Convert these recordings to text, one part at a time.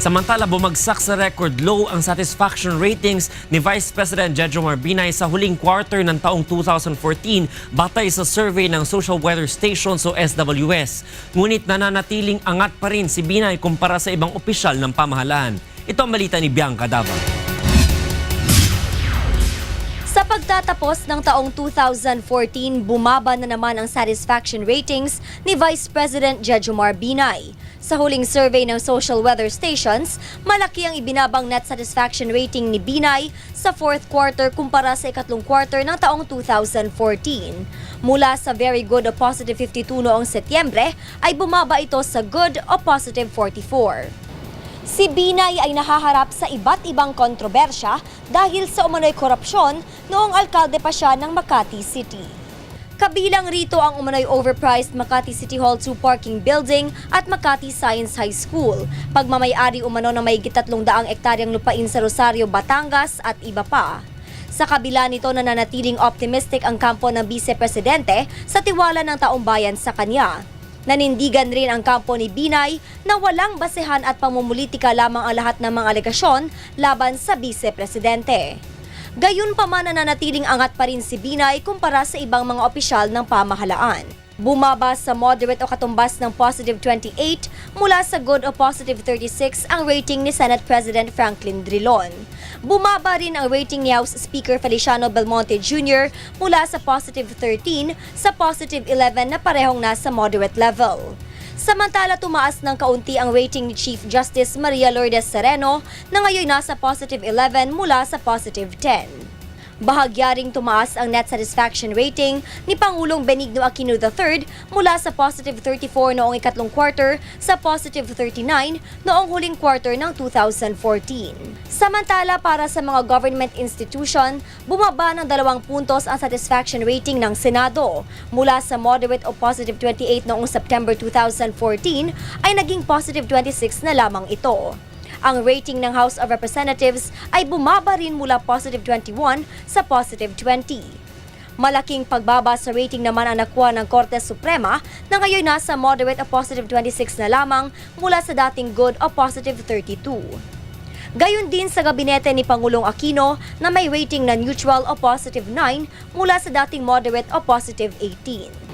Samantala, bumagsak sa record low ang satisfaction ratings ni Vice President Jejo Marbinay sa huling quarter ng taong 2014 batay sa survey ng Social Weather Station o SWS. Ngunit nananatiling angat pa rin si Binay kumpara sa ibang opisyal ng pamahalaan. Ito ang balita ni Bianca Davao. Pagtatapos ng taong 2014, bumaba na naman ang satisfaction ratings ni Vice President Jejomar Binay. Sa huling survey ng social weather stations, malaki ang ibinabang net satisfaction rating ni Binay sa fourth quarter kumpara sa ikatlong quarter ng taong 2014. Mula sa very good o positive 52 noong Setyembre, ay bumaba ito sa good o positive 44. Si Binay ay nahaharap sa iba't ibang kontrobersya dahil sa umano'y korupsyon noong alkalde pa siya ng Makati City. Kabilang rito ang umano'y overpriced Makati City Hall 2 parking building at Makati Science High School, pagmamayari umano ng may 300 ektaryang lupain sa Rosario, Batangas at iba pa. Sa kabila nito nananatiling optimistic ang kampo ng Vice Presidente sa tiwala ng taong bayan sa kanya. Nanindigan rin ang kampo ni Binay na walang basehan at pamumulitika lamang ang lahat ng mga alegasyon laban sa Vice Presidente. Gayun pa man nananatiling angat pa rin si Binay kumpara sa ibang mga opisyal ng pamahalaan. Bumaba sa moderate o katumbas ng positive 28 mula sa good o positive 36 ang rating ni Senate President Franklin Drilon. Bumaba rin ang rating ni House Speaker Feliciano Belmonte Jr. mula sa positive 13 sa positive 11 na parehong nasa moderate level. Samantala tumaas ng kaunti ang rating ni Chief Justice Maria Lourdes Sereno na ngayon nasa positive 11 mula sa positive 10. Bahagya ring tumaas ang net satisfaction rating ni Pangulong Benigno Aquino III mula sa positive 34 noong ikatlong quarter sa positive 39 noong huling quarter ng 2014. Samantala para sa mga government institution, bumaba ng dalawang puntos ang satisfaction rating ng Senado. Mula sa moderate o positive 28 noong September 2014 ay naging positive 26 na lamang ito. Ang rating ng House of Representatives ay bumaba rin mula positive 21 sa positive 20. Malaking pagbaba sa rating naman ang nakuha ng Korte Suprema na ngayon nasa moderate o positive 26 na lamang mula sa dating good o positive 32. Gayon din sa gabinete ni Pangulong Aquino na may rating na neutral o positive 9 mula sa dating moderate o positive 18.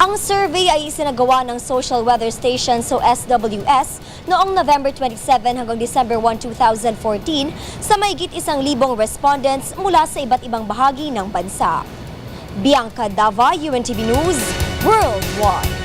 Ang survey ay isinagawa ng Social Weather Station so SWS noong November 27 hanggang December 1, 2014 sa mahigit isang libong respondents mula sa iba't ibang bahagi ng bansa. Bianca Dava, UNTV News, Worldwide.